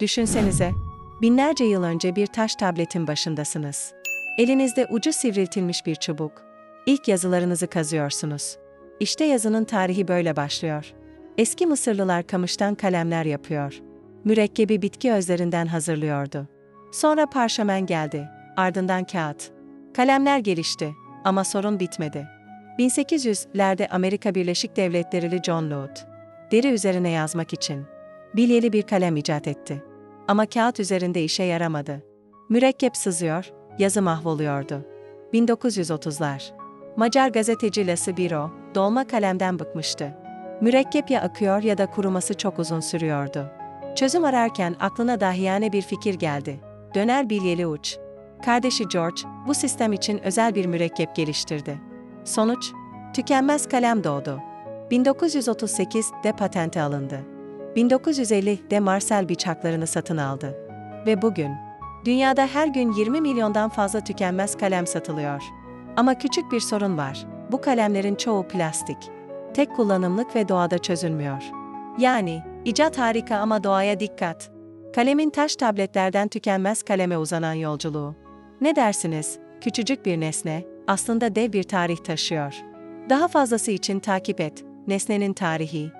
Düşünsenize, binlerce yıl önce bir taş tabletin başındasınız. Elinizde ucu sivriltilmiş bir çubuk. İlk yazılarınızı kazıyorsunuz. İşte yazının tarihi böyle başlıyor. Eski Mısırlılar kamıştan kalemler yapıyor. Mürekkebi bitki özlerinden hazırlıyordu. Sonra parşömen geldi, ardından kağıt. Kalemler gelişti ama sorun bitmedi. 1800'lerde Amerika Birleşik Devletleri'li John Lute, deri üzerine yazmak için bilyeli bir kalem icat etti. Ama kağıt üzerinde işe yaramadı. Mürekkep sızıyor, yazı mahvoluyordu. 1930'lar. Macar gazeteci Lassi Biro, dolma kalemden bıkmıştı. Mürekkep ya akıyor ya da kuruması çok uzun sürüyordu. Çözüm ararken aklına dahiyane bir fikir geldi. Döner bilyeli uç. Kardeşi George, bu sistem için özel bir mürekkep geliştirdi. Sonuç, tükenmez kalem doğdu. 1938'de patente alındı. 1950'de Marcel bıçaklarını satın aldı. Ve bugün, dünyada her gün 20 milyondan fazla tükenmez kalem satılıyor. Ama küçük bir sorun var. Bu kalemlerin çoğu plastik. Tek kullanımlık ve doğada çözülmüyor. Yani, icat harika ama doğaya dikkat. Kalemin taş tabletlerden tükenmez kaleme uzanan yolculuğu. Ne dersiniz? Küçücük bir nesne, aslında dev bir tarih taşıyor. Daha fazlası için takip et. Nesnenin tarihi.